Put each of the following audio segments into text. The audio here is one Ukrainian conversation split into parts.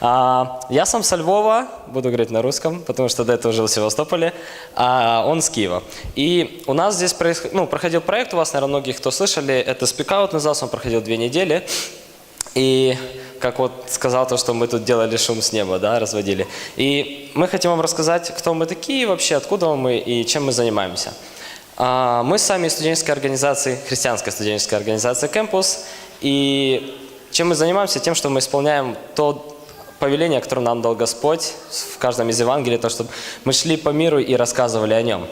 А, я сам со Львова, буду говорить на русском, потому что до этого жил в Севастополе, а он с Киева. И у нас здесь происход- ну, проходил проект, у вас, наверное, многие, кто слышали, это спикаут назывался, он проходил две недели. И как вот сказал то, что мы тут делали шум с неба, да, разводили. И мы хотим вам рассказать, кто мы такие вообще, откуда мы и чем мы занимаемся. А, Мы сами из студенческой организации, христианской студенческой организации «Кэмпус». И чем мы занимаемся? Тем, что мы исполняем то повеление, которое нам дал Господь в каждом из Евангелий, то, чтобы мы шли по миру и рассказывали о нем.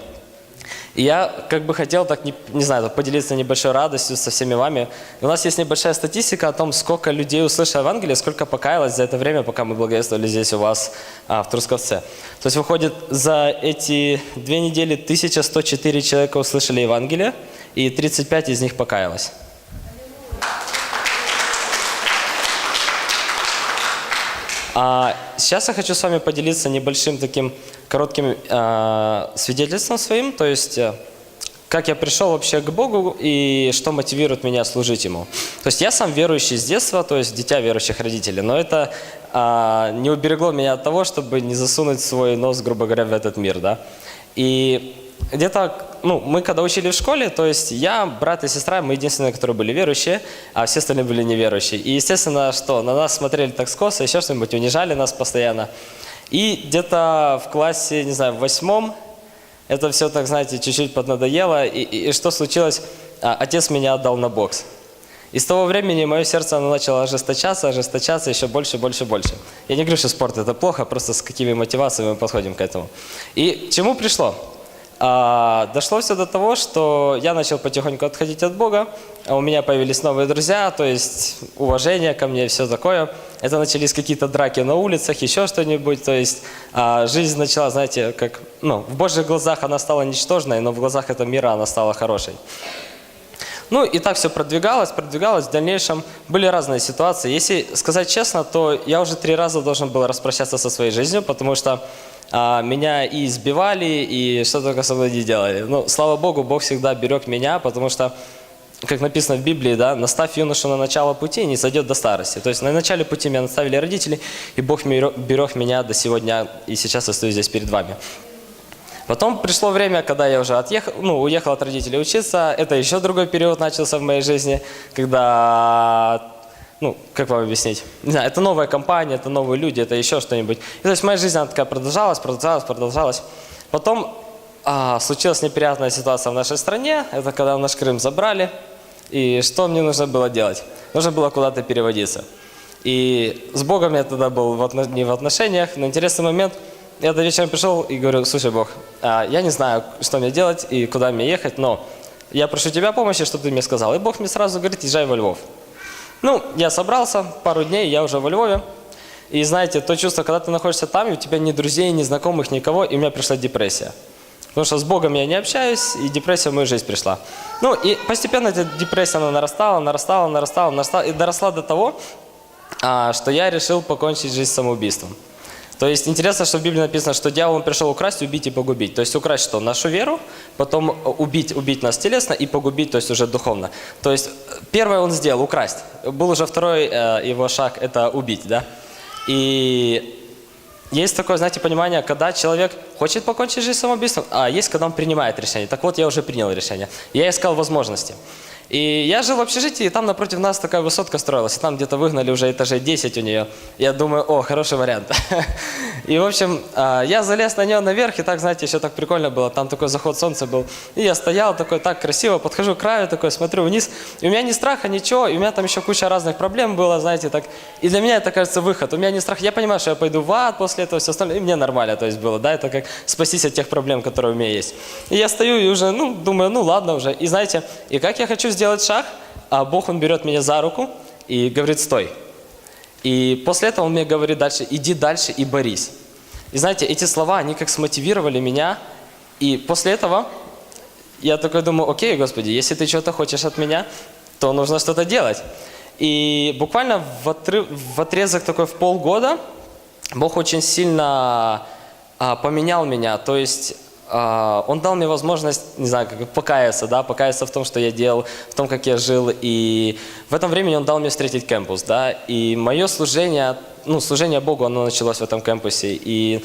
И я как бы хотел так, не, не знаю, поделиться небольшой радостью со всеми вами. У нас есть небольшая статистика о том, сколько людей услышало Евангелие, сколько покаялось за это время, пока мы благовествовали здесь у вас а, в Трусковце. То есть выходит, за эти две недели 1104 человека услышали Евангелие, и 35 из них покаялось. А сейчас я хочу с вами поделиться небольшим таким коротким э, свидетельством своим, то есть э, как я пришел вообще к Богу и что мотивирует меня служить Ему. То есть я сам верующий с детства, то есть дитя верующих родителей, но это а, не уберегло меня от того, чтобы не засунуть свой нос, грубо говоря, в этот мир, да. И где-то, ну, мы когда учили в школе, то есть я, брат и сестра, мы единственные, которые были верующие, а все остальные были неверующие. И, естественно, что, на нас смотрели так скосо, еще что-нибудь, унижали нас постоянно. И где-то в классе, не знаю, в восьмом, это все так, знаете, чуть-чуть поднадоело. И, и- и что случилось? А, отец меня отдал на бокс. И с того времени мое сердце оно начало ожесточаться, ожесточаться еще больше, больше, больше. Я не говорю, что спорт это плохо, просто с какими мотивациями мы подходим к этому. И чему пришло? А, дошло все до того, что я начал потихоньку отходить от Бога, а у меня появились новые друзья, то есть уважение ко мне все такое. Это начались какие-то драки на улицах, еще что-нибудь, то есть а, жизнь начала, знаете, как, ну, в Божьих глазах она стала ничтожной, но в глазах этого мира она стала хорошей. Ну и так все продвигалось, продвигалось. В дальнейшем были разные ситуации. Если сказать честно, то я уже три раза должен был распрощаться со своей жизнью, потому что а, меня и избивали, и что только со мной не делали. Ну, слава Богу, Бог всегда берег меня, потому что, как написано в Библии, да, наставь юношу на начало пути, и не сойдет до старости. То есть на начале пути меня наставили родители, и Бог берег меня до сегодня, и сейчас я стою здесь перед вами. Потом пришло время, когда я уже отъехал, ну, уехал от родителей учиться. Это еще другой период начался в моей жизни, когда, ну, как вам объяснить? Не знаю, это новая компания, это новые люди, это еще что-нибудь. То есть моя жизнь, она такая продолжалась, продолжалась, продолжалась. Потом а, случилась неприятная ситуация в нашей стране. Это когда наш Крым забрали. И что мне нужно было делать? Нужно было куда-то переводиться. И с Богом я тогда был в отно- не в отношениях, но интересный момент. Я до вечера пришел и говорю, слушай, Бог, а, я не знаю, что мне делать и куда мне ехать, но я прошу тебя помощи, чтобы ты мне сказал. И Бог мне сразу говорит, езжай во Львов. Ну, я собрался, пару дней, я уже во Львове. И знаете, то чувство, когда ты находишься там, и у тебя ни друзей, ни знакомых, никого, и у меня пришла депрессия. Потому что с Богом я не общаюсь, и депрессия в мою жизнь пришла. Ну, и постепенно эта депрессия, она нарастала, нарастала, нарастала, нарастала, и доросла до того, а, что я решил покончить жизнь самоубийством. То есть интересно, что в Библии написано, что дьявол пришел украсть, убить и погубить. То есть украсть что? Нашу веру, потом э, убить, убить нас телесно и погубить, то есть уже духовно. То есть э, первое он сделал, украсть. Был уже второй э, его шаг, это убить, да. И есть такое, знаете, понимание, когда человек хочет покончить жизнь самоубийством, а есть, когда он принимает решение. Так вот, я уже принял решение. Я искал возможности. И я жил в общежитии, и там напротив нас такая высотка строилась, и там где-то выгнали уже этажей 10 у нее. Я думаю, о, хороший вариант. И, в общем, а, я залез на нее наверх, и так, знаете, еще так прикольно было, там такой заход солнца был. И я стоял такой, так красиво, подхожу к краю, такой, смотрю вниз, и у меня ни страха, ничего, и у меня там еще куча разных проблем было, знаете, так. И для меня это, кажется, выход. У меня не страх, я понимаю, что я пойду в ад после этого, все остальное, и мне нормально, то есть было, да, это как спастись от тех проблем, которые у меня есть. И я стою и уже, ну, думаю, ну, ладно уже. И знаете, и как я хочу сделать шаг, а Бог, Он берет меня за руку и говорит, стой. И после этого он мне говорит дальше, иди дальше и борись. И знаете, эти слова, они как смотивировали меня. И после этого я такой думаю, окей, Господи, если ты что-то хочешь от меня, то нужно что-то делать. И буквально в, отрыв- в отрезок такой в полгода Бог очень сильно а, поменял меня. То есть он дал мне возможность, не знаю, как покаяться, да, покаяться в том, что я делал, в том, как я жил. И в этом времени он дал мне встретить кемпус, да. И мое служение, ну, служение Богу, оно началось в этом кемпусе. И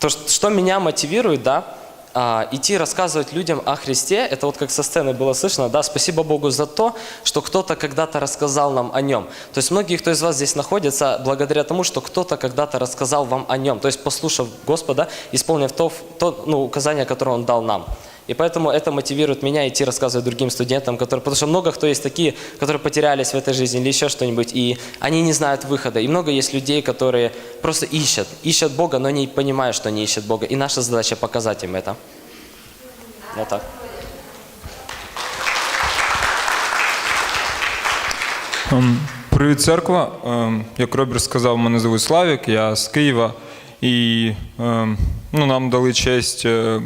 то, что меня мотивирует, да, а, идти рассказывать людям о Христе, это вот как со сцены было слышно, да, спасибо Богу за то, что кто-то когда-то рассказал нам о нем. То есть многие, кто из вас здесь находится, благодаря тому, что кто-то когда-то рассказал вам о нем, то есть послушав Господа, исполнив то, то ну, указание, которое Он дал нам. И поэтому это мотивирует меня идти рассказывать другим студентам, которые, потому что много кто есть такие, которые потерялись в этой жизни или еще что-нибудь, и они не знают выхода. И много есть людей, которые просто ищут, ищут Бога, но не понимают, что они ищут Бога. И наша задача показать им это. Вот так. Ем, Привіт, церква. Ем, Як Роберт сказав, мене звуть Славік, я з Києва. І ем, ну, нам дали честь е,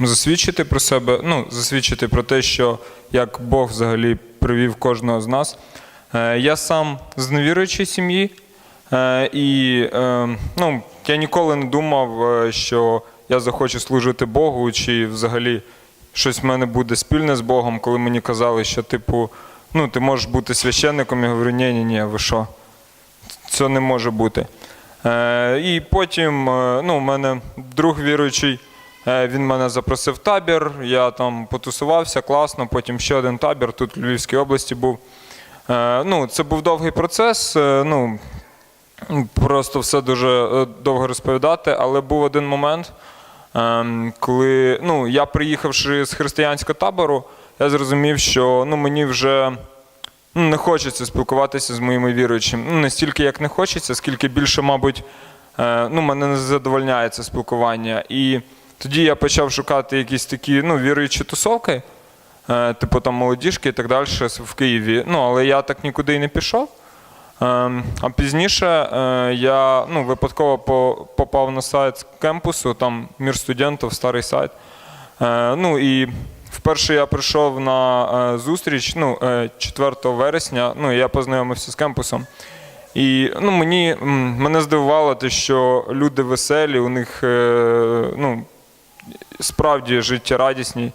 засвідчити про себе, ну, засвідчити про те, що як Бог взагалі привів кожного з нас. Е, Я сам з невіруючої сім'ї, е, і е, ну, я ніколи не думав, е, що я захочу служити Богу, чи взагалі щось в мене буде спільне з Богом, коли мені казали, що типу, ну, ти можеш бути священником. Я говорю, ні, ні, ні, ви що? Це не може бути. Е, і потім, е, ну, у мене друг віруючий, він мене запросив в табір, я там потусувався класно, потім ще один табір, тут в Львівській області був. Е, ну, це був довгий процес. е, ну, Просто все дуже е, довго розповідати, але був один момент, ем, коли ну, я, приїхавши з християнського табору, я зрозумів, що ну, мені вже ну, не хочеться спілкуватися з моїми віруючими. Ну, не стільки як не хочеться, скільки більше, мабуть, е, ну, мене не задовольняє це спілкування. І тоді я почав шукати якісь такі ну, віруючі тусовки, е, типу там молодіжки і так далі в Києві. Ну, але я так нікуди і не пішов. Ем, А пізніше е, я ну, випадково по- попав на сайт кемпусу, там мір студентів, старий сайт. Е, Ну і вперше я прийшов на зустріч ну, е, 4 вересня, ну, і я познайомився з кемпусом. І ну, мені, мене здивувало те, що люди веселі, у них ну, справді життєрадісні.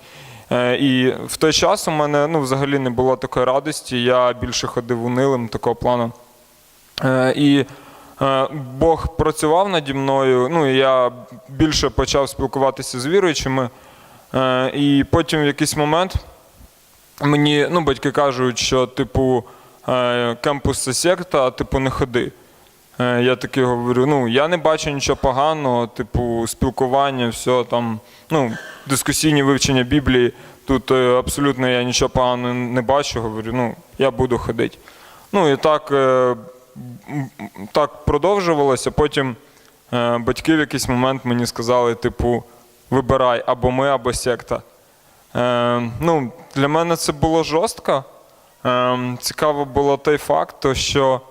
Е, І в той час у мене ну, взагалі не було такої радості, я більше ходив унилим такого плану. Е, І е, Бог працював наді мною, ну я більше почав спілкуватися з віруючими. І потім в якийсь момент мені ну, батьки кажуть, що типу кемпус це секта, а типу не ходи. Е, Я таки говорю: ну я не бачу нічого поганого, типу, спілкування, все там, ну, дискусійні вивчення Біблії. Тут е, абсолютно я нічого поганого не бачу. Говорю, ну, я буду ходити. Ну і так, е, так продовжувалося. Потім батьки в якийсь момент мені сказали, типу, вибирай або ми, або секта. Ну, для мене це було жорстко. Е, цікаво було той факт, що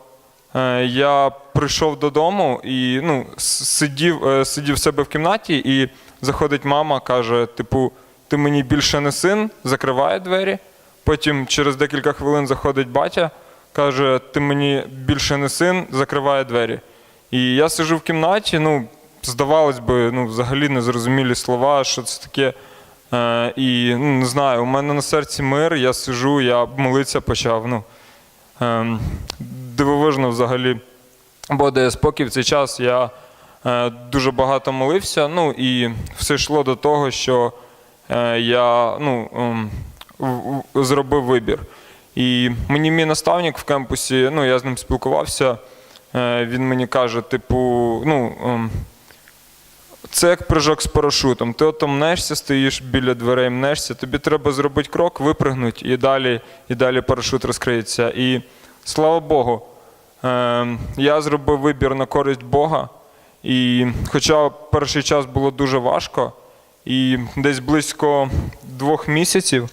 я прийшов додому і ну, сидів, е, сидів в себе в кімнаті, і заходить мама, каже: типу, ти мені більше не син, закриває двері. Потім через декілька хвилин заходить батя, каже: Ти мені більше не син, закриває двері. І я сижу в кімнаті, ну, здавалось би, ну, взагалі незрозумілі слова, що це таке. Е, і ну, не знаю, у мене на серці мир, я сижу, я молитися почав. Ну, ем, дивовижно взагалі. Бо де спокій в цей час я е, дуже багато молився, ну і все йшло до того, що е, я ну, ем, зробив вибір. І мені мій наставник в кемпусі, ну я з ним спілкувався, е, він мені каже, типу, ну. ем, це як прыжок з парашутом. Ти ото мнешся, стоїш біля дверей, мнешся, тобі треба зробити крок, випригнути, і далі, і далі парашут розкриється. І слава Богу, е, я зробив вибір на користь Бога. І хоча перший час було дуже важко, і десь близько двох місяців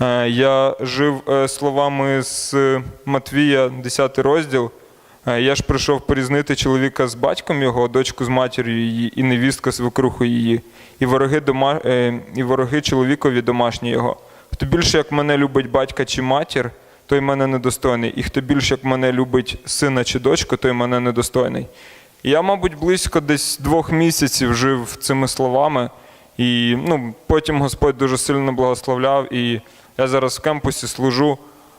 е, я жив е, словами з Матвія, 10 розділ. Е, Я ж прийшов порізнити чоловіка з батьком його, дочку з матір'ю її, і невістка з викруху її, і вороги, дома, і вороги чоловікові домашні його. Хто більше як мене любить батька чи матір, той мене недостойний. І хто більше як мене любить сина чи дочку, той мене недостойний. І я, мабуть, близько десь двох місяців жив цими словами. І ну, потім Господь дуже сильно благословляв. І я зараз в кемпусі служу.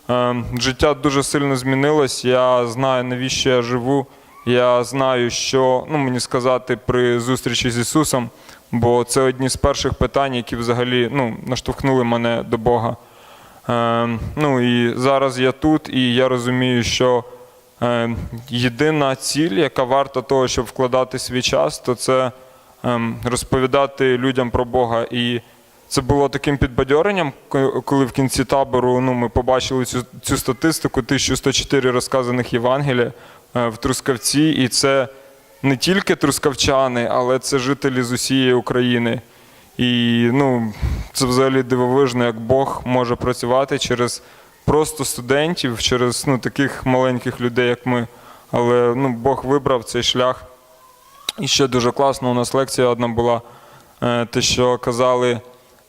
Е, Життя дуже сильно змінилось. Я знаю, навіщо я живу. Я знаю, що ну, мені сказати при зустрічі з Ісусом, бо це одні з перших питань, які взагалі ну, наштовхнули мене до Бога. Е, ну і зараз я тут, і я розумію, що е, єдина ціль, яка варта того, щоб вкладати свій час, то це ем, розповідати людям про Бога. І це було таким підбадьоренням, коли в кінці табору ну, ми побачили цю, цю статистику 1104 розказаних Євангелія е, в Трускавці, і це не тільки трускавчани, але це жителі з усієї України. І ну, це взагалі дивовижно, як Бог може працювати через просто студентів, через ну, таких маленьких людей, як ми. Але ну, Бог вибрав цей шлях. І ще дуже класно, у нас лекція одна була, е, те, що казали,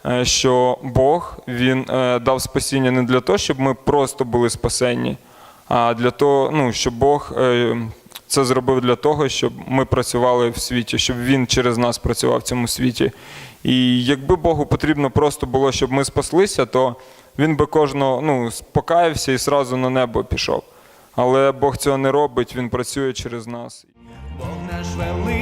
е, що Бог він е, дав спасіння не для того, щоб ми просто були спасенні, а для того, ну, щоб Бог це зробив для того, щоб ми працювали в світі, щоб Він через нас працював в цьому світі. І якби Богу потрібно просто було, щоб ми спаслися, то він би кожного ну, покаявся і сразу на небо пішов. Але Бог цього не робить, він працює через нас. Бог наш великий